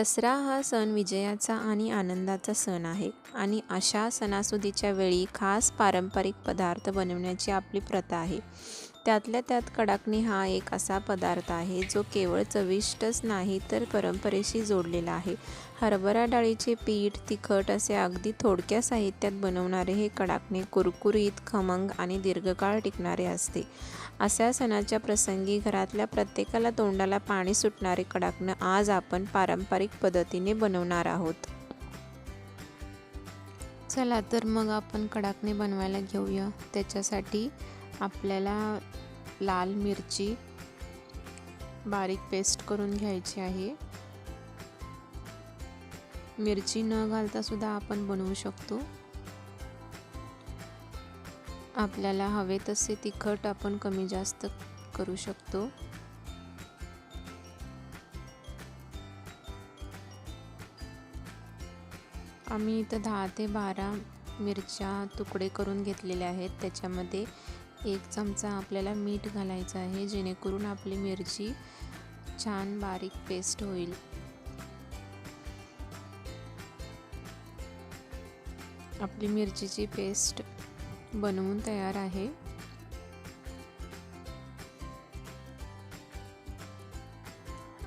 दसरा हा सण विजयाचा आणि आनंदाचा सण आहे आणि अशा सणासुदीच्या वेळी खास पारंपरिक पदार्थ बनवण्याची आपली प्रथा आहे. त्यातल्या त्यात कडाकणी हा एक असा पदार्थ आहे जो केवळ चविष्टच नाही तर परंपरेशी जोडलेला आहे. हरभरा डाळीचे पीठ तिखट असे अगदी थोडक्या साहित्यात बनवणारे हे कडाकणे कुरकुरीत खमंग आणि दीर्घकाळ टिकणारे असते. अशा सणाच्या प्रसंगी घरातल्या प्रत्येकाला तोंडाला पाणी सुटणारे कडाकणं आज आपण पारंपरिक पद्धतीने बनवणार आहोत. चला तर मग आपण कडाकणे बनवायला घेऊया. त्याच्यासाठी आपल्याला लाल मिरची बारीक पेस्ट करून घ्यायची आहे. मिरची न घालता सुद्धा आपण बनवू शकतो. आपल्याला हवे तसे तिखट आपण कमी जास्त करू शकतो. आम्ही इथं दहा ते बारा मिरच्या तुकडे करून घेतलेल्या आहेत. त्याच्यामध्ये एक चमचा आपल्याला मीठ घालायचं आहे जेणेकरून आपली मिरची छान बारीक पेस्ट होईल. आपली मिरचीची पेस्ट बनवून तयार आहे.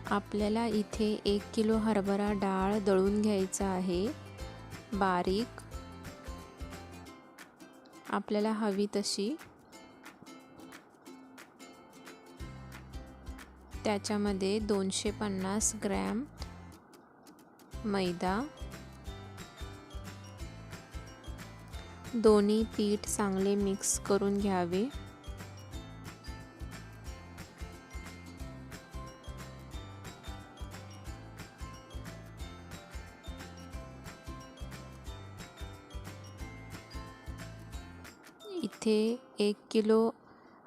आपल्याला इथे एक किलो हरभरा डाळ दळून घ्यायचा आहे बारीक. आपल्याला हवी तशी त्याच्यामध्ये दोनशे पन्नास ग्रॅम मैदा दोन्ही पीठ चांगले मिक्स करून घ्यावे. इथे एक किलो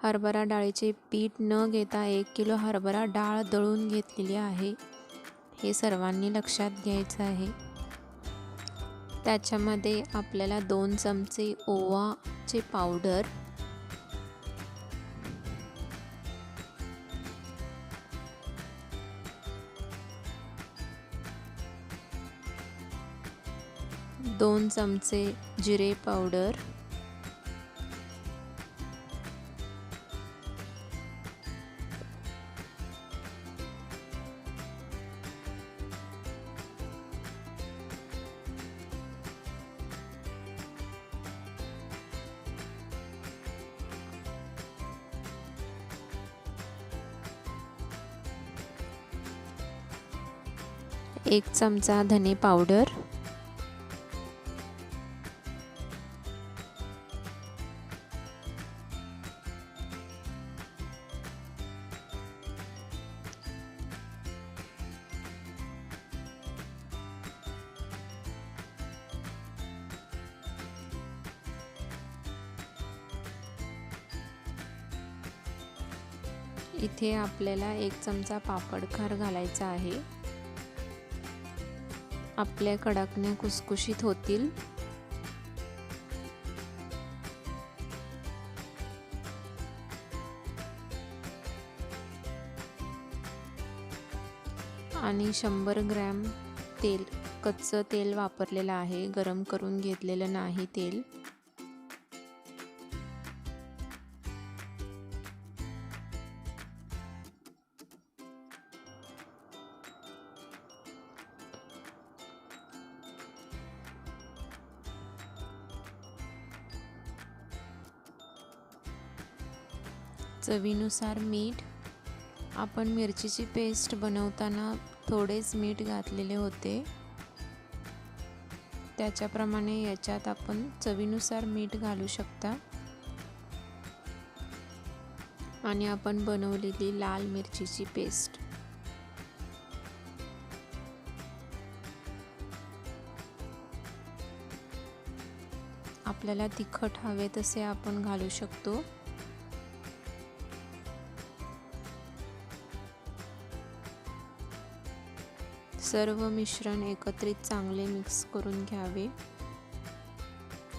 हरभरा डाळीचे पीठ न घेता एक किलो हरभरा डाळ दळून घेतलेली आहे. हे सर्वांनी लक्षात घ्यायचं आहे. त्याच्यामध्ये आपल्याला दोन चमचे ओवाचे पावडर दोन चमचे जिरे पावडर एक चमचा धने पावडर. इथे आपल्याला एक चमचा पापडखार घालायचा आहे. आपल्या कडाकण्या कुसकुशीत होतील. आणि शंभर ग्रॅम तेल कच्चं तेल वापरलेलं आहे. गरम करून घेतलेलं नाही तेल. चवीनुसार मीठ. आपण मिरचीची पेस्ट बनवताना थोडेच मीठ घातलेले होते. त्याच्याप्रमाणे याच्यात आपण चवीनुसार मीठ घालू शकता. आणि आपण बनवलेली लाल मिरचीची पेस्ट. आपल्याला तिखट हवे तसे आपण घालू शकतो. सर्व मिश्रण एकत्रित चांगले मिक्स करून घ्यावे.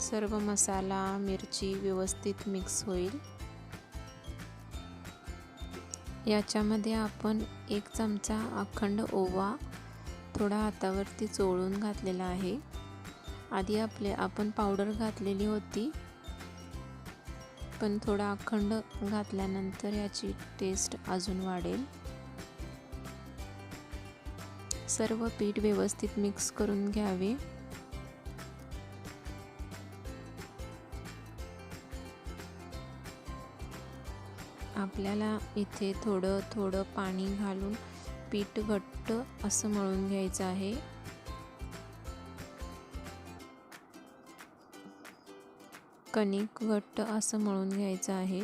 सर्व मसाला मिरची व्यवस्थित मिक्स होईल. याच्यामध्ये आपण एक चमचा अखंड ओवा थोडा हातावरती चोळून घातलेला आहे. आधी आपले आपण पावडर घातलेली होती. पण थोडा अखंड घातल्यानंतर याची टेस्ट अजून वाढेल. सर्व पीठ व्यवस्थित मिक्स करून घ्यावे. आपल्याला इथे थोडं थोडं पाणी घालून पीठ घट्ट असं मळून घ्यायचं आहे. कणिक घट्ट असं मळून घ्यायचं आहे.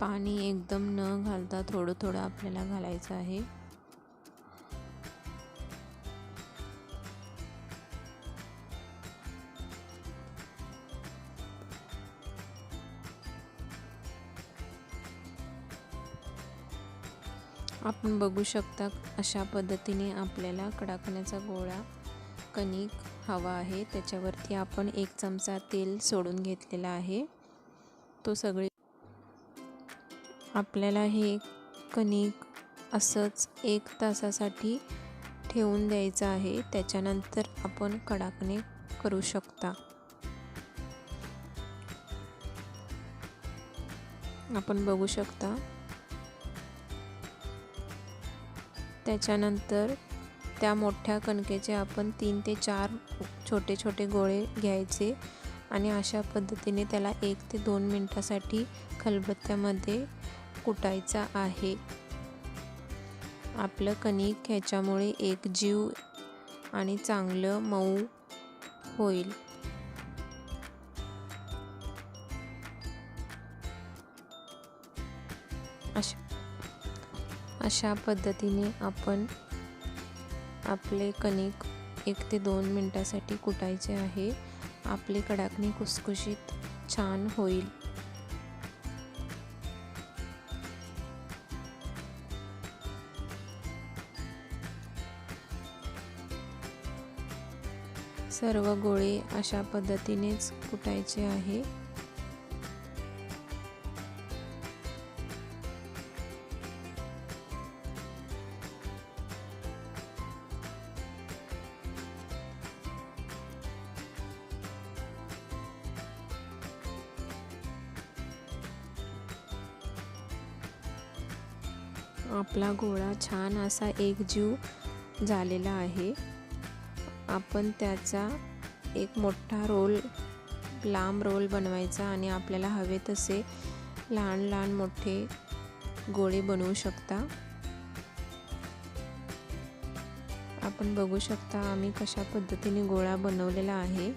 पाणी एकदम न घालता थोडं थोडं आपल्याला घालायचं आहे. आपण बघू शकता अशा पद्धतीने आपल्याला कडाकण्याचा गोळा कणिक हवा आहे. त्याच्यावरती आपण एक चमचा तेल सोडून घेतलेला आहे. तो सगळे आपल्याला हे कणिक असंच एक तासासाठी ठेवून द्यायचं आहे. त्याच्यानंतर आपण कडाकणे करू शकता. आपण बघू शकता त्याच्यानंतर त्या मोठ्या कणकेचे आपण तीन ते चार छोटे छोटे गोळे घ्यायचे आणि अशा पद्धतीने त्याला एक ते दोन मिनटासाठी खलबत्त्यामध्ये कुटायचा आहे. आपलं कणिक ह्याच्यामुळे एक जीव आणि चांगलं मऊ होईल. अशा पद्धतीने आपण आपले कणिक एक ते दोन मिनटासाठी कुटायचे आहे. आपली कडाकणी कुसकुशीत छान होईल. सर्व गोळे अशा पद्धतीनेच कुटायचे आहे. आपला गोळा छान असा एकजीव झालेला आहे. आपण त्याचा एक मोठा रोल लांब रोल बनवायचा आणि आपल्याला हवे तसे लहान लहान मोठे गोळे बनवू शकता. आपण बघू शकता आम्ही कशा पद्धतीने गोळा बनवलेला आहे.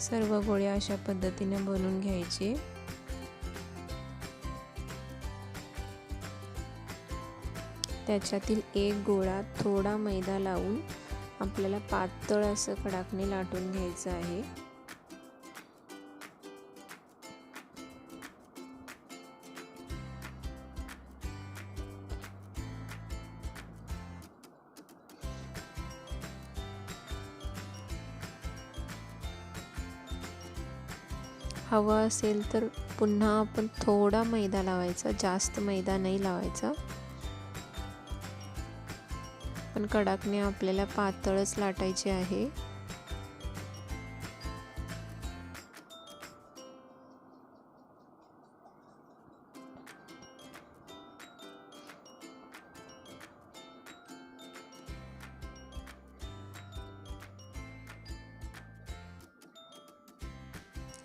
सर्व गोळे अशा पद्धतीने बनवून घ्यायचे. त्याच्यातील एक गोळा थोडा मैदा लावून आपल्याला पातळ असं कडाकणे लाटून घ्यायचं आहे. हवं असेल तर पुन्हा आपण थोडा मैदा लावायचा जास्त मैदा नाही लावायचा. पण कडाकने आपल्याला पातळच लाटायचे आहे.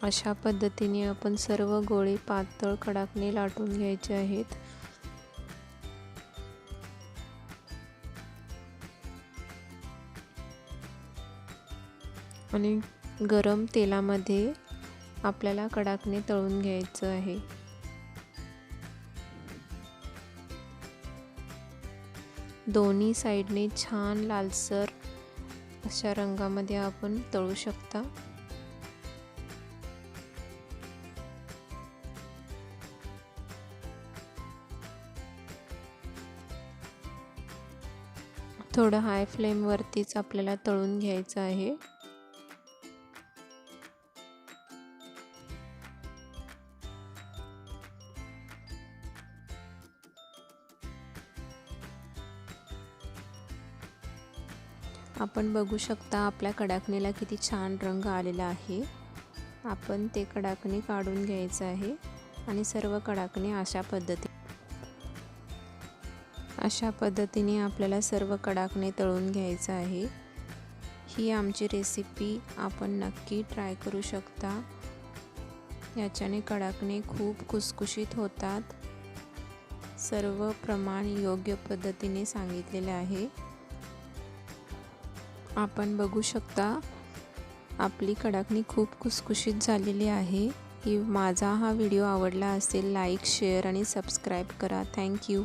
अशा पद्धतीने आपण सर्व गोळे पातळ कडाकने लाटून घ्यायचे आहेत. आणि गरम तेलामध्ये आपल्याला कडाकने तळून घ्यायचं आहे. दोन्ही साईडने छान लालसर अशा रंगामध्ये आपण तळू शकता. थोडं हाय फ्लेमवरतीच आपल्याला तळून घ्यायचं आहे. आपण बघू शकता आपल्या कडाकणीला किती छान रंग आलेला आहे. आपण ते कडाकणी काढून घ्यायचं आहे आणि सर्व कडाकणी अशा पद्धती अशा पद्धतीने आपल्याला सर्व कडाकणे तळून घ्यायचं आहे. ही आमची रेसिपी आपण नक्की ट्राय करू शकता. याच्याने कडाकणे खूप खुसखुशीत होतात. सर्व प्रमाण योग्य पद्धतीने सांगितलेले आहे. आपण बघू शकता आपली कडाकणी खूप खुसखुशीत झालेली आहे. ही माझा हा व्हिडिओ आवडला असेल लाईक शेअर आणि सबस्क्राईब करा. Thank you